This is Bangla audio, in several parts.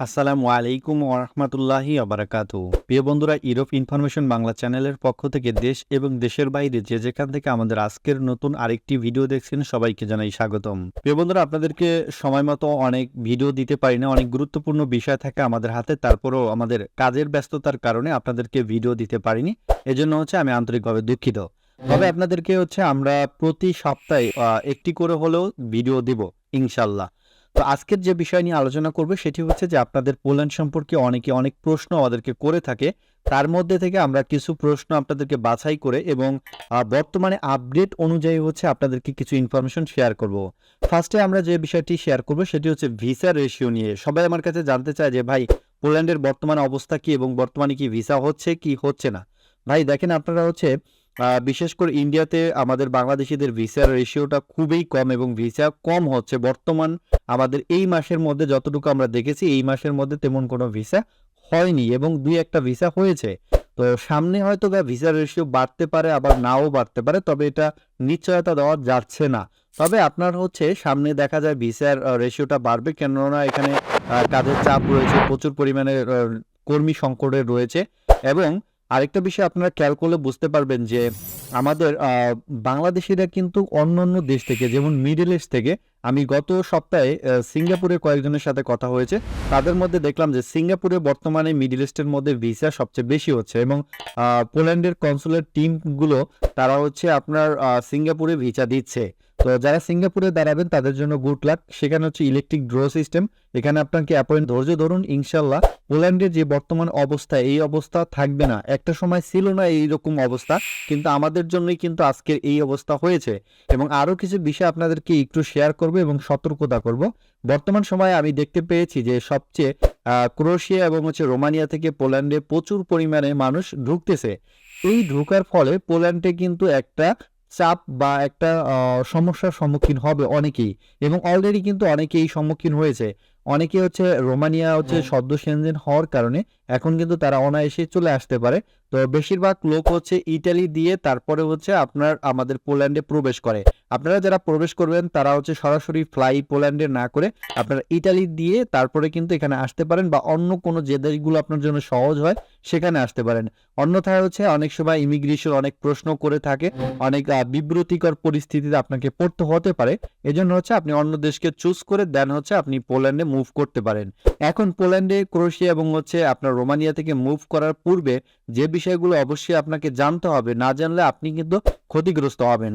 আসসালামু আলাইকুম ওরহমতুল্লাহি আবরাকাতু প্রিয় বন্ধুরা ইউরোপ ইনফরমেশন বাংলা চ্যানেলের পক্ষ থেকে দেশ এবং দেশের বাইরে যে যেখান থেকে আমাদের আজকের নতুন আরেকটি ভিডিও দেখছেন, সবাইকে জানাই স্বাগতম। প্রিয় বন্ধুরা, আপনাদেরকে সময় মতো অনেক ভিডিও দিতে পারি না, অনেক গুরুত্বপূর্ণ বিষয় থাকে আমাদের হাতে, তারপরেও আমাদের কাজের ব্যস্ততার কারণে আপনাদেরকে ভিডিও দিতে পারিনি, এজন্য হচ্ছে আমি আন্তরিকভাবে দুঃখিত। তবে আপনাদেরকে হচ্ছে আমরা প্রতি সপ্তাহে একটি করে হলেও ভিডিও দিব ইনশাল্লাহ তো আজকের যে বিষয় নিয়ে আলোচনা করব সেটি হচ্ছে যে আপনাদের পোল্যান্ড সম্পর্কে অনেকে অনেক প্রশ্ন আমাদেরকে করে থাকে। তার মধ্যে থেকে আমরা কিছু প্রশ্ন আপনাদেরকে বাছাই করে এবং বর্তমানে আপডেট অনুযায়ী হচ্ছে আপনাদেরকে কিছু ইনফরমেশন শেয়ার করব। ফার্স্টে আমরা যে বিষয়টি শেয়ার করব সেটি হচ্ছে ভিসা রেশিও নিয়ে। সবাই আমার কাছে জানতে চায় যে ভাই, পোল্যান্ডের বর্তমানে অবস্থা কি এবং বর্তমানে কি ভিসা হচ্ছে কি হচ্ছে না? ভাই, দেখেন আপনারা হচ্ছে বিশেষ করে ইন্ডিয়াতে আমাদের বাংলাদেশিদের ভিসার রেশিওটা খুবই কম এবং ভিসা কম হচ্ছে। বর্তমান আমাদের এই মাসের মধ্যে যতটুকু আমরা দেখেছি, এই মাসের মধ্যে তেমন কোনো ভিসা হয়নি এবং দুই একটা ভিসা হয়েছে। তো সামনে হয়তো বা ভিসার রেশিও বাড়তে পারে, আবার নাও বাড়তে পারে, তবে এটা নিশ্চয়তা দেওয়া যাচ্ছে না। তবে আপনার হচ্ছে সামনে দেখা যায় ভিসার রেশিওটা বাড়বে, কেননা এখানে কাজের চাপ রয়েছে, প্রচুর পরিমাণে কর্মী সংকটে রয়েছে এবং আরেকটা বিষয় আপনারা খেয়াল করলে বুঝতে পারবেন যে আমাদের বাংলাদেশিরা কিন্তু অন্যান্য দেশ থেকে, যেমন মিডল ইস্ট থেকে, আমি গত সপ্তাহে সিঙ্গাপুরে কয়েকজনের সাথে কথা হয়েছে। তাদের মধ্যে দেখলাম যে সিঙ্গাপুরে বর্তমানে মিডল ইস্টের মধ্যে ভিসা সবচেয়ে বেশি হচ্ছে এবং পোল্যান্ডের কনসুলেট টিমগুলো, তারা হচ্ছে আপনার সিঙ্গাপুরে ভিসা দিচ্ছে। তো যারা সিঙ্গাপুরে দাঁড়াবেন, তাদের জন্য গুড লাক। সেখানে হচ্ছে ইলেকট্রিক ড্র সিস্টেম এখানে আপনাকে অ্যাপয়েন্ট ধৈর্য ধরুন, ইনশাল্লাহ। পোল্যান্ডের যে বর্তমান অবস্থা, এই অবস্থা থাকবে না। একটা সময় ছিল না এইরকম অবস্থা, কিন্তু আমাদের জন্যই কিন্তু আজকের এই অবস্থা হয়েছে। এবং আরও কিছু বিষয় আপনাদেরকে একটু শেয়ার করব এবং সতর্কতা করব। বর্তমান সময়ে আমি দেখতে পেয়েছি যে সবচেয়ে ক্রোয়েশিয়া এবং হচ্ছে রোমানিয়া থেকে পোল্যান্ডে প্রচুর পরিমাণে মানুষ ঢুকতেছে। এই ঢোকার ফলে পোল্যান্ডে কিন্তু একটা চাপ বা একটা সমস্যার সম্মুখীন হবে অনেকেই এবং অলরেডি কিন্তু অনেকেই সম্মুখীন হয়েছে। অনেকে হচ্ছে রোমানিয়া হচ্ছে সদ্য সেনজেন হওয়ার কারণে এখন কিন্তু তারা অনায়াসে চলে আসতে পারে। তো বেশিরভাগ লোক হচ্ছে ইটালি দিয়ে তারপরে হচ্ছে আপনার আমাদের পোল্যান্ডে প্রবেশ করে। আপনারা যারা প্রবেশ করবেন, তারা হচ্ছে সরাসরি ফ্লাই পোল্যান্ডে না করে আপনারা ইটালি দিয়ে তারপরে কিন্তু এখানে আসতে পারেন বা অন্য কোনো যে দেশগুলো আপনার জন্য সহজ হয়, সেখানে আসতে পারেন। অন্যথায় হচ্ছে অনেক সময় ইমিগ্রেশন অনেক প্রশ্ন করে থাকে, অনেক বিব্রতিকর পরিস্থিতিতে আপনাকে পড়তে হতে পারে। এজন্য হচ্ছে আপনি অন্য দেশকে চুজ করে দেন হচ্ছে আপনি পোল্যান্ডে মুভ করতে পারেন। এখন পোল্যান্ডে ক্রোয়েশিয়া এবং হচ্ছে আপনার রোমানিয়া থেকে মুভ করার পূর্বে যে বিষয়গুলো অবশ্যই আপনাকে জানতে হবে, না জানলে আপনি কিন্তু ক্ষতিগ্রস্ত হবেন।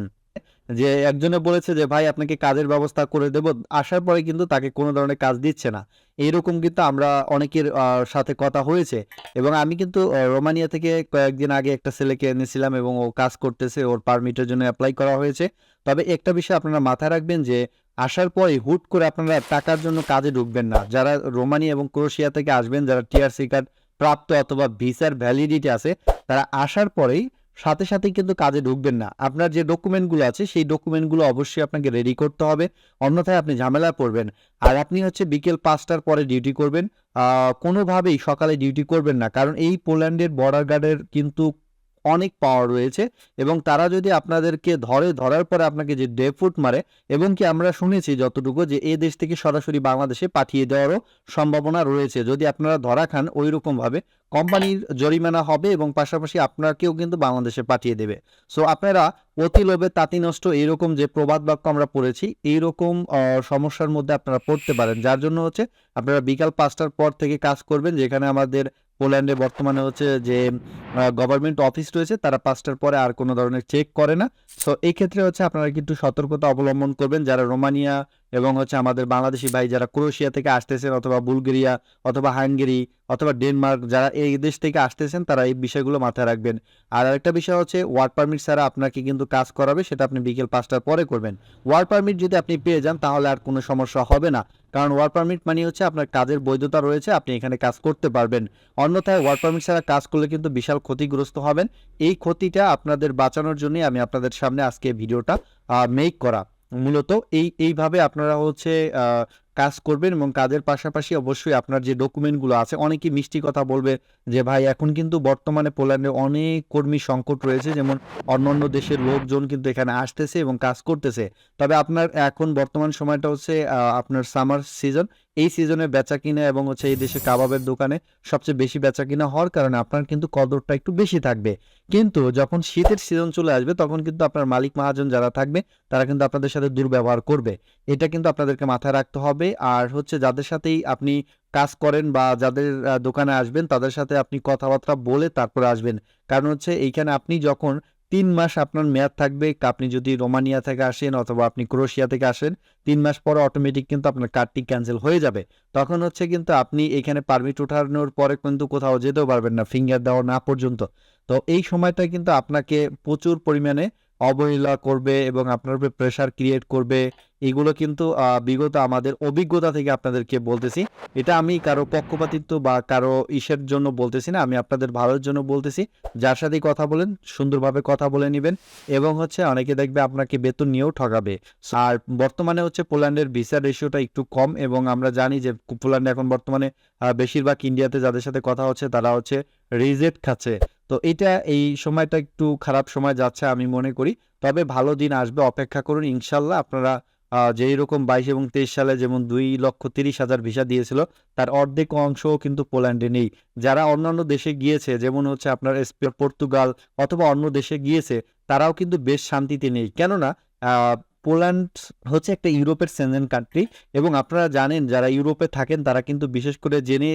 যে একজনে বলেছে যে, ভাই, আপনাকে কাজের ব্যবস্থা করে দেব। আসার পরে কিন্তু তাকে কোনো ধরনের কাজ দিচ্ছে না। এইরকম কিন্তু আমরা অনেকের সাথে কথা হয়েছে। এবং আমি কিন্তু রোমানিয়া থেকে কয়েকদিন আগে একটা ছেলেকে এনেছিলাম এবং ও কাজ করতেছে। ওর পারমিটের জন্য অ্যাপ্লাই করা হয়েছে। তবে একটা বিষয় আপনারা মাথায় রাখবেন যে, আসার পরে হুট করে আপনারা টাকার জন্য কাজে ঢুকবেন না। যারা রোমানিয়া এবং ক্রোশিয়া থেকে আসবেন, যারা টিআরসি কার্ড প্রাপ্ত অথবা ভিসার ভ্যালিডিটি আছে, তারা আসার পরেই সাথে সাথে কিন্তু কাজে ঢুকবেন না। আপনার যে ডকুমেন্টগুলো আছে, সেই ডকুমেন্টগুলো অবশ্যই আপনাকে রেডি করতে হবে। অন্যথায় আপনি ঝামেলা পড়বেন। আর আপনি হচ্ছে বিকেল পাঁচটার পরে ডিউটি করবেন। কোনোভাবেই সকালে ডিউটি করবেন না। কারণ এই পোল্যান্ডের বর্ডার গার্ডের কিন্তু অনেক পাওয়ার রয়েছে এবং তারা যদি আপনাদেরকে ধরে, ধরার পরে আপনাকে যে ডে ফুট মারে, এবং কি আমরা শুনেছি যতটুকু যে এ দেশ থেকে সরাসরি বাংলাদেশে পাঠিয়ে দেওয়ারও সম্ভাবনা রয়েছে। যদি আপনারা ধরা খান ওই রকমভাবে কোম্পানির জরিমানা হবে এবং পাশাপাশি আপনাকেও কিন্তু বাংলাদেশে পাঠিয়ে দেবে। সো আপনারা অতি লোভে তাঁতি নষ্ট এইরকম যে প্রবাদ বাক্য আমরা পড়েছি, এইরকম সমস্যার মধ্যে আপনারা পড়তে পারেন। যার জন্য হচ্ছে আপনারা বিকাল পাঁচটার পর থেকে কাজ করবেন, যেখানে আমাদের পোল্যান্ডে বর্তমানে হচ্ছে যে গভর্নমেন্ট অফিস রয়েছে, তারা পাঁচটার পরে আর কোনো ধরনের চেক করে না। সো এই ক্ষেত্রে হচ্ছে আপনারা কিন্তু সতর্কতা অবলম্বন করবেন। যারা রোমানিয়া এবং হচ্ছে আমাদের বাংলাদেশি ভাই, যারা ক্রোয়েশিয়া থেকে আসতেছেন অথবা বুলগেরিয়া অথবা হাঙ্গেরি অথবা ডেনমার্ক, যারা এই দেশ থেকে আসতেছেন, তারা এই বিষয়গুলো মাথায় রাখবেন। আর আরেকটা বিষয় হচ্ছে ওয়ার্ক পারমিট ছাড়া আপনাকে কিন্তু কাজ করাবে, সেটা আপনি বিকেল পাঁচটার পরে করবেন। ওয়ার্ক পারমিট যদি আপনি পেয়ে যান, তাহলে আর কোনো সমস্যা হবে না। কারণ ওয়ার্ক পারমিট মানে হচ্ছে আপনার কাজের বৈধতা রয়েছে, আপনি এখানে কাজ করতে পারবেন। অন্যথায় ওয়ার্ক পারমিট ছাড়া কাজ করলে কিন্তু বিশাল ক্ষতিগ্রস্ত হবেন। এই ক্ষতিটা আপনাদের বাঁচানোর জন্যই আমি আপনাদের সামনে আজকে ভিডিওটা মেক করা। মূলত এই, এইভাবে আপনারা হচ্ছে কাজ করবেন এবং কাজের পাশাপাশি অবশ্যই আপনার যে ডকুমেন্টগুলো আছে, অনেকেই মিষ্টি কথা বলবে যে, ভাই, এখন কিন্তু বর্তমানে পোল্যান্ডে অনেক কর্মী সংকট রয়েছে, যেমন অন্যান্য দেশের লোকজন কিন্তু এখানে আসতেছে এবং কাজ করতেছে। তবে আপনার এখন বর্তমান সময়টা হচ্ছে আপনার সামার সিজন। এই সিজনে বেচা কিনা এবং হচ্ছে এই দেশে কাবাবের দোকানে সবচেয়ে বেশি বেচা কিনা হওয়ার কারণে আপনার কিন্তু কদরটা একটু বেশি থাকবে। কিন্তু যখন শীতের সিজন চলে আসবে, তখন কিন্তু আপনার মালিক মহাজন যারা থাকবে, তারা কিন্তু আপনাদের সাথে দুর্ব্যবহার করবে। এটা কিন্তু আপনাদেরকে মাথায় রাখতে হবে আর হচ্ছে যাদের সাথেই আপনি কাজ করেন বা যাদের দোকানে আসবেন, তাদের সাথে আপনি কথাবার্তা বলে তারপরে আসবেন। কারণ হচ্ছে এইখানে আপনি যখন তিন মাস আপনার মেয়াদ থাকবে, আপনি যদি রোমানিয়া থেকে আসেন অথবা আপনি ক্রোশিয়া থেকে আসেন, তিন মাস পরে অটোমেটিক কিন্তু আপনার কার্ডটি ক্যান্সেল হয়ে যাবে। তখন হচ্ছে কিন্তু আপনি এখানে পারমিট ওঠানোর পরে কিন্তু কোথাও যেতেও পারবেন না ফিঙ্গার দেওয়া না পর্যন্ত। তো এই সময়টা কিন্তু আপনাকে প্রচুর পরিমাণে অবহেলা করবে এবং আপনার উপরে প্রেশার ক্রিয়েট করবে, এগুলো কিন্তু বিগত আমাদের অভিজ্ঞতা থেকে আপনাদেরকে বলতেছি। এটা আমি কারও পক্ষপাতিত্ব বা কারও ইসের জন্য বলতেছি না, আমি আপনাদের ভালোর জন্য বলতেছি। যার সাথেই কথা বলেন, সুন্দরভাবে কথা বলে নেবেন এবং হচ্ছে অনেকে দেখবে আপনাকে বেতন নিয়েও ঠকাবে। আর বর্তমানে হচ্ছে পোল্যান্ডের ভিসা রেশিওটা একটু কম এবং আমরা জানি যে পোল্যান্ড এখন বর্তমানে বেশিরভাগ ইন্ডিয়াতে যাদের সাথে কথা হচ্ছে তারা হচ্ছে রিজেক্ট খাচ্ছে। তো এটা এই সময়টা একটু খারাপ সময় যাচ্ছে আমি মনে করি। তবে ভালো দিন আসবে, অপেক্ষা করুন, ইনশাল্লাহ আপনারা যেই রকম বাইশ এবং তেইশ সালে যেমন দুই লক্ষ তিরিশ হাজার ভিসা দিয়েছিল, তার অর্ধেক অংশও কিন্তু পোল্যান্ডে নেই। যারা অন্যান্য দেশে গিয়েছে, যেমন হচ্ছে আপনার পর্তুগাল অথবা অন্য দেশে গিয়েছে, তারাও কিন্তু বেশ শান্তিতে নেই। কেননা পোল্যান্ড হচ্ছে একটা ইউরোপের সেনজেন কান্ট্রি এবং আপনারা জানেন, যারা ইউরোপে থাকেন, তারা কিন্তু বিশেষ করে জেনে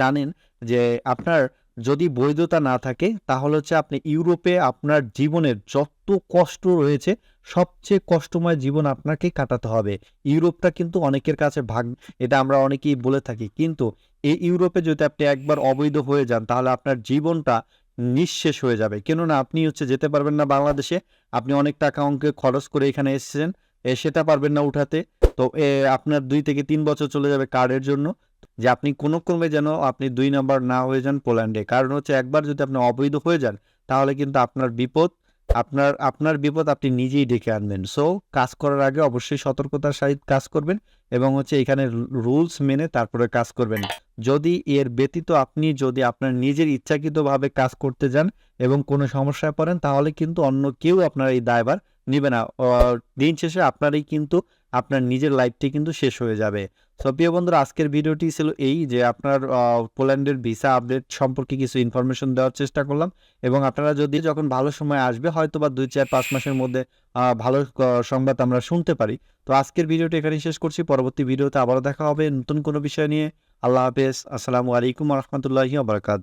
জানেন যে আপনার যদি বৈধতা না থাকে, তাহলে হচ্ছে আপনি ইউরোপে আপনার জীবনের যত কষ্ট রয়েছে, সবচেয়ে কষ্টময় জীবন আপনাকে কাটাতে হবে। ইউরোপটা কিন্তু অনেকের কাছে ভাগ, এটা আমরা অনেকেই বলে থাকি। কিন্তু এই ইউরোপে যদি আপনি একবার অবৈধ হয়ে যান, তাহলে আপনার জীবনটা নিঃশেষ হয়ে যাবে। কেননা আপনি হচ্ছে যেতে পারবেন না বাংলাদেশে। আপনি অনেক টাকা অঙ্কে খরচ করে এখানে এসেছেন সেটা পারবেন না উঠাতে। তো আপনার দুই থেকে তিন বছর চলে যাবে কার্ডের জন্য। যে আপনি কোনো ক্রমে যেন আপনি দুই নাম্বার না হয়ে যান পোল্যান্ডে। কারণ হচ্ছে একবার যদি আপনি অবৈধ হয়ে যান, তাহলে কিন্তু আপনার বিপদ, আপনার আপনার বিপদ আপনি নিজেই ডেকে আনবেন। সো কাজ করার আগে অবশ্যই সতর্কতার সহিত কাজ করবেন এবং হচ্ছে এখানে রুলস মেনে তারপরে কাজ করবেন। যদি এর ব্যতীত আপনি যদি আপনার নিজের ইচ্ছাকৃতভাবে কাজ করতে যান এবং কোনো সমস্যায় পড়েন, তাহলে কিন্তু অন্য কেউ আপনার এই দায়বার নিবে না। দিন শেষে আপনারই কিন্তু আপনার নিজের লাইফটি কিন্তু শেষ হয়ে যাবে। সো প্রিয় বন্ধুরা, আজকের ভিডিওটি ছিল এই যে আপনার পোল্যান্ডের ভিসা আপডেট সম্পর্কে কিছু ইনফরমেশন দেওয়ার চেষ্টা করলাম এবং আপনারা যদি যখন ভালো সময় আসবে হয়তো বা দুই, চার, পাঁচ মাসের মধ্যে ভালো সংবাদ আমরা শুনতে পারি। তো আজকের ভিডিওটি এখানেই শেষ করছি। পরবর্তী ভিডিওতে আবারও দেখা হবে নতুন কোনো বিষয় নিয়ে। আল্লাহ হাফেজ। আসসালামু আলাইকুম রহমতুল্লাহি আবরকাত